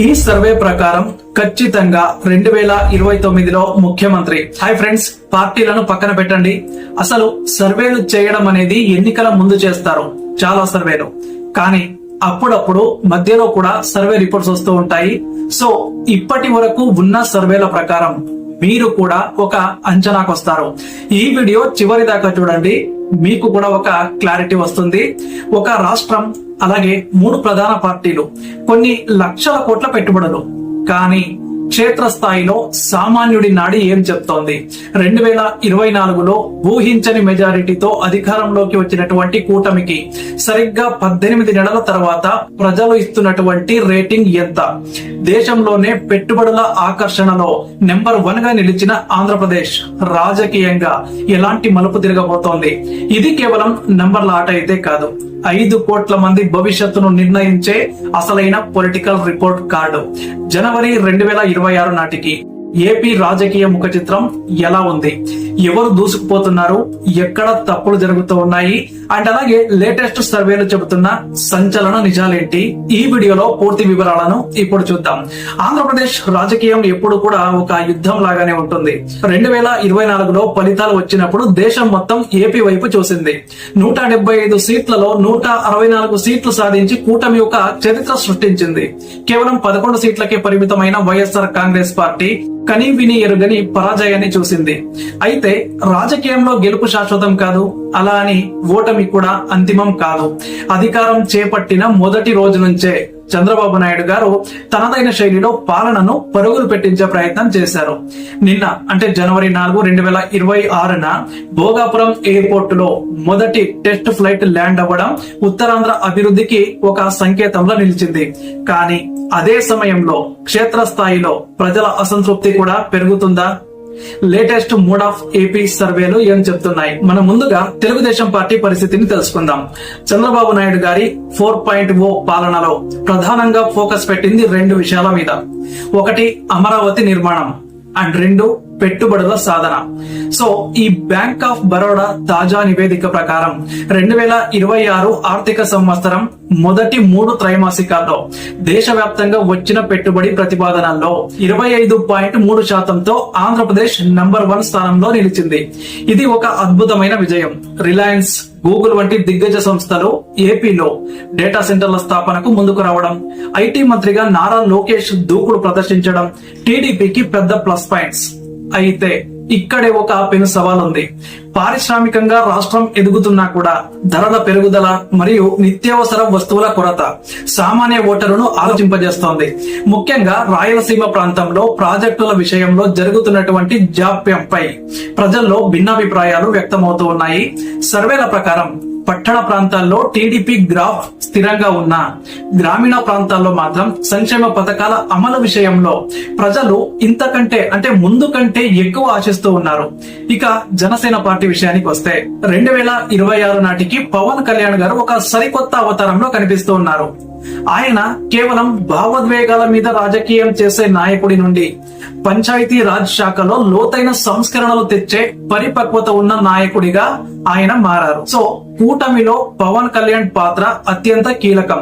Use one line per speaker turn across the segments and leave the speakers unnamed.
ఈ సర్వే ప్రకారం ఖచ్చితంగా రెండు వేల ఇరవై తొమ్మిదిలో ముఖ్యమంత్రి. హాయ్ ఫ్రెండ్స్ పార్టీలను పక్కన పెట్టండి. అసలు సర్వేలు చేయడం అనేది ఎన్నికల ముందు చేస్తారు. చాలా సర్వేలు. కానీ అప్పుడప్పుడు మధ్యలో కూడా సర్వే రిపోర్ట్స్ వస్తూ ఉంటాయి. సో ఇప్పటి వరకు ఉన్న సర్వేల ప్రకారం మీరు కూడా ఒక అంచనాకు వస్తారు ఈ వీడియో చివరి దాకా చూడండి. మీకు కూడా ఒక క్లారిటీ వస్తుంది. ఒక రాష్ట్రం అలాగే మూడు ప్రధాన పార్టీలు కొన్ని లక్షల కోట్ల పెట్టుబడులు. కానీ క్షేత్రస్థాయిలో సామాన్యుడి నాడి ఏం చెప్తోంది? రెండు వేల ఇరవై నాలుగులో ఊహించని మెజారిటీతో అధికారంలోకి వచ్చినటువంటి కూటమికి సరిగ్గా పద్దెనిమిది నెలల తర్వాత ప్రజలు ఇస్తున్నటువంటి రేటింగ్ ఎంత? దేశంలోనే పెట్టుబడుల ఆకర్షణలో నెంబర్ వన్గా నిలిచిన ఆంధ్రప్రదేశ్ రాజకీయంగా ఎలాంటి మలుపు తిరగబోతోంది? ఇది కేవలం నంబర్ల ఆట అయితే కాదు. ఐదు కోట్ల మంది భవిష్యత్తును నిర్ణయించే అసలైన పొలిటికల్ రిపోర్ట్ కార్డు. జనవరి రెండు వేల ఇరవై ఆరు నాటికి ఏపీ రాజకీయ ముఖ చిత్రం ఎలా ఉంది? ఎవరు దూసుకుపోతున్నారు? ఎక్కడ తప్పులు జరుగుతూ ఉన్నాయి? అండ్ అలాగే లేటెస్ట్ సర్వేలు చెబుతున్న సంచలన నిజాలేంటి? ఈ వీడియోలో పూర్తి వివరాలను ఇప్పుడు చూద్దాం. ఆంధ్రప్రదేశ్ రాజకీయం ఎప్పుడు కూడా ఒక యుద్ధం లాగానే ఉంటుంది. రెండు వేల ఇరవై నాలుగులో ఫలితాలు వచ్చినప్పుడు దేశం మొత్తం ఏపీ వైపు చూసింది. నూట డెబ్బై ఐదు సీట్లలో నూట అరవై నాలుగు సీట్లు సాధించి కూటమి ఒక చరిత్ర సృష్టించింది. కేవలం పదకొండు సీట్లకే పరిమితమైన వైఎస్ఆర్ కాంగ్రెస్ పార్టీ కని విని ఎరుగని పరాజయాన్ని చూసింది. అయితే రాజకీయంలో గెలుపు శాశ్వతం కాదు. అలా అని ఓటమి కూడా అంతిమం కాదు. అధికారం చేపట్టిన మొదటి రోజు నుంచే చంద్రబాబు నాయుడు గారు తనదైన శైలిలో పాలనను పరుగులు పెట్టించే ప్రయత్నం చేశారు. నిన్న అంటే జనవరి నాలుగు రెండు వేల ఇరవై ఆరున భోగాపురం ఎయిర్పోర్ట్లో మొదటి టెస్ట్ ఫ్లైట్ ల్యాండ్ అవ్వడం ఉత్తరాంధ్ర అభివృద్ధికి ఒక సంకేతంలో నిలిచింది. కానీ అదే సమయంలో క్షేత్రస్థాయిలో ప్రజల అసంతృప్తి కూడా పెరుగుతుందా? లేటెస్ట్ మూడ్ ఆఫ్ ఏపీ సర్వేలు ఏం చెప్తున్నాయి? మనం ముందుగా తెలుగుదేశం పార్టీ పరిస్థితిని తెలుసుకుందాం. చంద్రబాబు నాయుడు గారి ఫోర్ పాయింట్ ఓ పాలనలో ప్రధానంగా ఫోకస్ పెట్టింది రెండు విషయాల మీద. ఒకటి అమరావతి నిర్మాణం. అండ్ రెండు పెట్టుబడుల సాధన. సో ఈ బ్యాంక్ ఆఫ్ బరోడా తాజా నివేదిక ప్రకారం రెండు వేల ఇరవై ఆరు ఆర్థిక సంవత్సరం మొదటి మూడు త్రైమాసికాల్లో దేశవ్యాప్తంగా వచ్చిన పెట్టుబడి ప్రతిపాదనల్లో ఇరవై ఐదు పాయింట్ మూడు శాతంతో ఆంధ్రప్రదేశ్ నంబర్ వన్ స్థానంలో నిలిచింది. ఇది ఒక అద్భుతమైన విజయం. రిలయన్స్ గూగుల్ వంటి దిగ్గజ సంస్థలు ఏపీలో డేటా సెంటర్ల స్థాపనకు ముందుకు రావడం ఐటీ మంత్రిగా నారా లోకేష్ దూకుడు ప్రదర్శించడం టీడీపీకి పెద్ద ప్లస్ పాయింట్స్. అయితే ఇక్కడే ఒక పెను సవాల్ ఉంది పారిశ్రామికంగా రాష్ట్రం ఎదుగుతున్నా కూడా ధరల పెరుగుదల మరియు నిత్యావసర వస్తువుల కొరత సామాన్య ఓటరును ఆలోచింపజేస్తోంది. ముఖ్యంగా రాయలసీమ ప్రాంతంలో ప్రాజెక్టుల విషయంలో జరుగుతున్నటువంటి జాప్యంపై ప్రజల్లో భిన్నాభిప్రాయాలు వ్యక్తమవుతూ ఉన్నాయి. సర్వేల ప్రకారం పట్టణ ప్రాంతాల్లో టీడీపీ గ్రాఫ్ స్థిరంగా ఉన్న గ్రామీణ ప్రాంతాల్లో మాత్రం సంక్షేమ పథకాల అమలు విషయంలో ప్రజలు ఇంతకంటే అంటే ముందు కంటే ఎక్కువ ఆశిస్తూ ఉన్నారు. ఇక జనసేన పార్టీ విషయానికి వస్తే రెండు వేల ఇరవై ఆరు నాటికి పవన్ కళ్యాణ్ గారు ఒక సరికొత్త అవతారంలో కనిపిస్తూ ఉన్నారు. ఆయన కేవలం భావోద్వేగాల మీద రాజకీయం చేసే నాయకుడి నుండి పంచాయతీ రాజ్ శాఖలో లోతైన సంస్కరణలు తెచ్చే పరిపక్వత ఉన్న నాయకుడిగా ఆయన మారారు. సో కూటమిలో పవన్ కళ్యాణ్ పాత్ర అత్యంత కీలకం.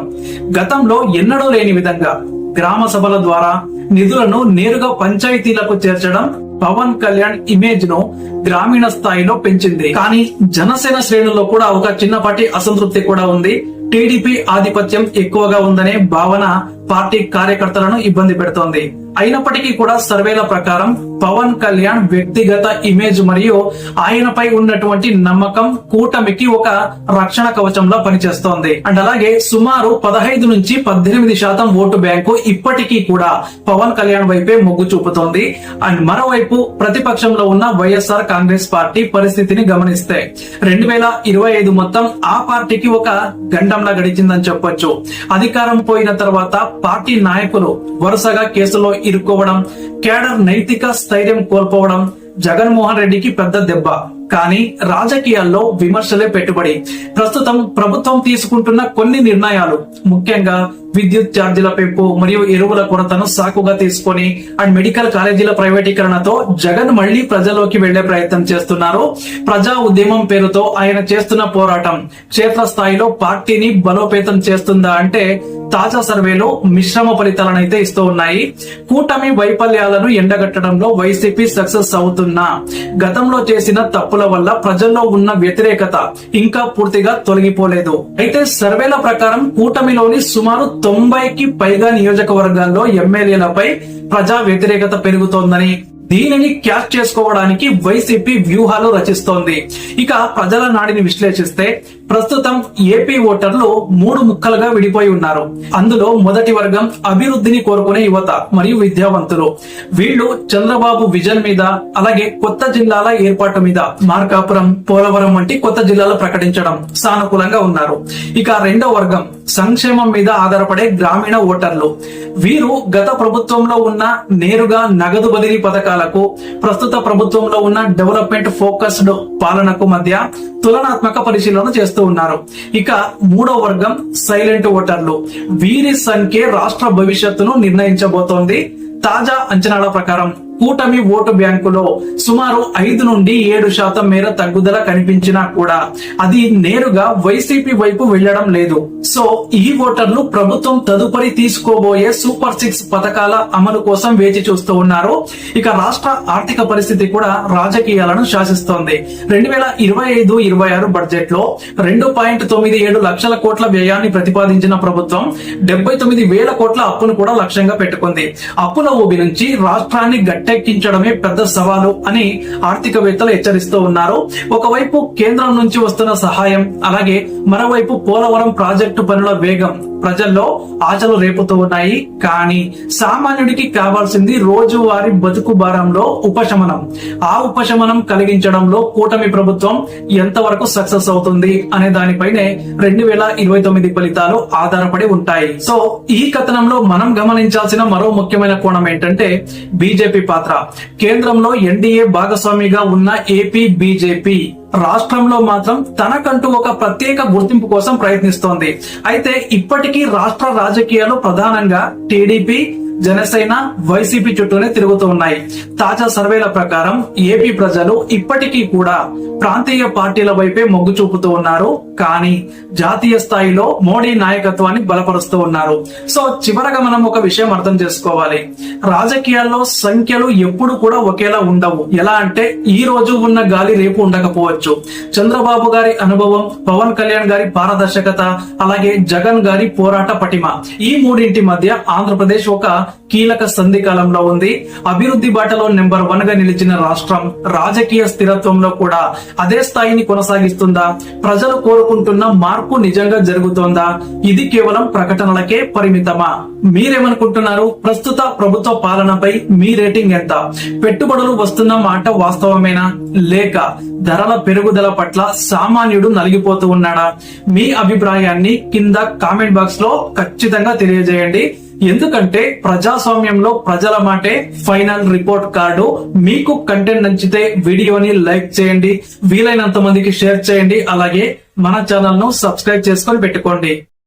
గతంలో ఎన్నడూ లేని విధంగా గ్రామ సభల ద్వారా నిధులను నేరుగా పంచాయతీలకు చేర్చడం పవన్ కళ్యాణ్ ఇమేజ్ను గ్రామీణ స్థాయిలో పెంచింది. కానీ జనసేన శ్రేణుల్లో కూడా ఒక చిన్నపాటి అసంతృప్తి కూడా ఉంది. టీడీపీ ఆధిపత్యం ఎక్కువగా ఉందనే భావన పార్టీ కార్యకర్తలను ఇబ్బంది పెడుతోంది. అయినప్పటికీ కూడా సర్వేల ప్రకారం పవన్ కళ్యాణ్ వ్యక్తిగత ఇమేజ్ మరియు ఆయనపై ఉన్నటువంటి నమ్మకం కూటమికి ఒక రక్షణ కవచంలో పనిచేస్తోంది. అండ్ అలాగే సుమారు పదహైదు నుంచి పద్దెనిమిది శాతం ఓటు బ్యాంకు ఇప్పటికీ కూడా పవన్ కళ్యాణ్ వైపే మొగ్గు చూపుతోంది. అండ్ మరోవైపు ప్రతిపక్షంలో ఉన్న వైఎస్ఆర్ కాంగ్రెస్ పార్టీ పరిస్థితిని గమనిస్తే రెండు వేల ఇరవై ఐదు మొత్తం ఆ పార్టీకి ఒక గండంలా గడిచిందని చెప్పొచ్చు. అధికారం పోయిన తర్వాత పార్టీ నాయకులు వరుసగా కేసులో ఇరుక్కోవడం కేడర్ నైతిక స్థైర్యం కోల్పోవడం జగన్మోహన్ రెడ్డికి పెద్ద దెబ్బ. కానీ రాజకీయాల్లో విమర్శలే పెట్టుబడి. ప్రస్తుతం ప్రభుత్వం తీసుకుంటున్న కొన్ని నిర్ణయాలు. ముఖ్యంగా విద్యుత్ ఛార్జీల పెంపు మరియు ఎరువుల కొరతను సాకుగా తీసుకొని అండ్ మెడికల్ కాలేజీల ప్రైవేటీకరణతో జగన్ మళ్ళీ ప్రజల్లోకి వెళ్ళే ప్రయత్నం చేస్తున్నారు. ప్రజా ఉద్యమం పేరుతో ఆయన చేస్తున్న పోరాటం క్షేత్ర స్థాయిలో పార్టీని బలోపేతం చేస్తుందా అంటే తాజా సర్వేలు మిశ్రమ ఫలితాలను అయితే ఇస్తూ ఉన్నాయి. కూటమి వైఫల్యాలను ఎండగట్టడంలో వైసీపీ సక్సెస్ అవుతున్నా. గతంలో చేసిన తప్పు వల్ల ప్రజల్లో ఉన్న వ్యతిరేకత ఇంకా పూర్తిగా తొలగిపోలేదు. అయితే సర్వేల ప్రకారం కూటమిలోని సుమారు తొంభైకి పైగా నియోజకవర్గాల్లో ఎమ్మెల్యేలపై ప్రజా వ్యతిరేకత పెరుగుతోందని దీనిని క్యాచ్ చేసుకోవడానికి వైసీపీ వ్యూహాలు రచిస్తోంది. ఇక ప్రజల నాడిని విశ్లేషిస్తే ప్రస్తుతం ఏపీ ఓటర్లు మూడు ముక్కలుగా విడిపోయి ఉన్నారు. అందులో మొదటి వర్గం అభివృద్ధిని కోరుకునే యువత మరియు విద్యావంతులు. వీళ్ళు చంద్రబాబు విజన్ మీద అలాగే కొత్త జిల్లాల ఏర్పాటు మీద మార్కాపురం పోలవరం వంటి కొత్త జిల్లాలు ప్రకటించడం సానుకూలంగా ఉన్నారు. ఇక రెండో వర్గం సంక్షేమం మీద ఆధారపడే గ్రామీణ ఓటర్లు. వీరు గత ప్రభుత్వంలో ఉన్న నేరుగా నగదు బదిలీ పథకాలకు ప్రస్తుత ప్రభుత్వంలో ఉన్న డెవలప్మెంట్ ఫోకస్డ్ పాలనకు మధ్య తులనాత్మక పరిశీలన చేస్తూ ఉన్నారు. ఇక మూడో వర్గం సైలెంట్ ఓటర్లు. వీరి సంఖ్య రాష్ట్ర భవిష్యత్తును నిర్ణయించబోతోంది. తాజా అంచనాల ప్రకారం. కూటమి ఓటు బ్యాంకులో సుమారు ఐదు నుండి ఏడు శాతం మేర తగ్గుదల కనిపించినా కూడా అది నేరుగా వైసీపీ వైపు వెళ్ళడం లేదు. సో ఈ ఓటర్లు ప్రభుత్వం తదుపరి తీసుకోబోయే సూపర్ సిక్స్ పథకాల అమలు కోసం వేచి చూస్తూ ఉన్నారు. ఇక రాష్ట్ర ఆర్థిక పరిస్థితి కూడా రాజకీయాలను శాసిస్తోంది. రెండు వేల ఇరవై ఐదు ఇరవై ఆరు బడ్జెట్లో రెండు పాయింట్ తొమ్మిది ఏడు లక్షల కోట్ల వ్యయాన్ని ప్రతిపాదించిన ప్రభుత్వం డెబ్బై తొమ్మిది వేల కోట్ల అప్పును కూడా లక్ష్యంగా పెట్టుకుంది. అప్పుల ఊబి నుంచి రాష్ట్రాన్ని గట్టెక్కించడమే పెద్ద సవాలు అని ఆర్థికవేత్తలు హెచ్చరిస్తూ ఉన్నారు. ఒకవైపు కేంద్రం నుంచి వస్తున్న సహాయం అలాగే మరోవైపు పోలవరం ప్రాజెక్టు పనుల వేగం ప్రజల్లో ఆశలు రేపుతూ ఉన్నాయి. కానీ సామాన్యుడికి కావాల్సింది రోజువారీ బతుకు భారంలో ఉపశమనం. ఆ ఉపశమనం కలిగించడంలో కూటమి ప్రభుత్వం ఎంతవరకు సక్సెస్ అవుతుంది అనే దానిపైనే రెండు వేల ఇరవై తొమ్మిది ఫలితాలు ఆధారపడి ఉంటాయి. సో ఈ కథనంలో మనం గమనించాల్సిన మరో ముఖ్యమైన కోణం ఏంటంటే బీజేపీ పాత్ర. కేంద్రంలో ఎన్డీఏ భాగస్వామిగా ఉన్న ఏపీ బీజేపీ. రాష్ట్రంలో మాత్రం తనకంటూ ఒక ప్రత్యేక గుర్తింపు కోసం ప్రయత్నిస్తోంది. అయితే ఇప్పటికీ రాష్ట్ర రాజకీయాలు ప్రధానంగా టీడీపీ జనసేన వైసీపీ చుట్టూనే తిరుగుతూ ఉన్నాయి. తాజా సర్వేల ప్రకారం ఏపీ ప్రజలు ఇప్పటికీ కూడా ప్రాంతీయ పార్టీల వైపే మొగ్గు చూపుతూ ఉన్నారు. కానీ జాతీయ స్థాయిలో మోడీ నాయకత్వాన్ని బలపరుస్తూ ఉన్నారు. సో చివరగా మనం ఒక విషయం అర్థం చేసుకోవాలి. రాజకీయాల్లో సంఖ్యలు ఎప్పుడు కూడా ఒకేలా ఉండవు. ఎలా అంటే ఈ రోజు ఉన్న గాలి రేపు ఉండకపోవచ్చు. చంద్రబాబు గారి అనుభవం పవన్ కళ్యాణ్ గారి పారదర్శకత అలాగే జగన్ గారి పోరాట పటిమ. ఈ మూడింటి మధ్య ఆంధ్రప్రదేశ్ ఒక కీలక సంధి కాలంలో ఉంది. అభివృద్ధి బాటలో నెంబర్ వన్గా నిలిచిన రాష్ట్రం రాజకీయ స్థిరత్వంలో కూడా అదే స్థాయిని కొనసాగిస్తుందా? ప్రజలు కోరుకుంటున్న మార్పు నిజంగా జరుగుతోందా? ఇది కేవలం ప్రకటనలకే పరిమితమా? మీరేమనుకుంటున్నారు? ప్రస్తుత ప్రభుత్వ పాలనపై మీ రేటింగ్ ఎంత? పెట్టుబడులు వస్తున్న మాట వాస్తవమేనా? లేక ధరల పెరుగుదల పట్ల సామాన్యుడు నలిగిపోతూ ఉన్నాడా? మీ అభిప్రాయాన్ని కింద కామెంట్ బాక్స్లో ఖచ్చితంగా తెలియజేయండి. ఎందుకంటే ప్రజాస్వామ్యంలో ప్రజల మాటే ఫైనల్ రిపోర్ట్ కార్డు. మీకు కంటెంట్ నచ్చితే వీడియోని లైక్ చేయండి. వీలైనంత మందికి షేర్ చేయండి. అలాగే మన ఛానల్ను సబ్స్క్రైబ్ చేసుకొని పెట్టుకోండి.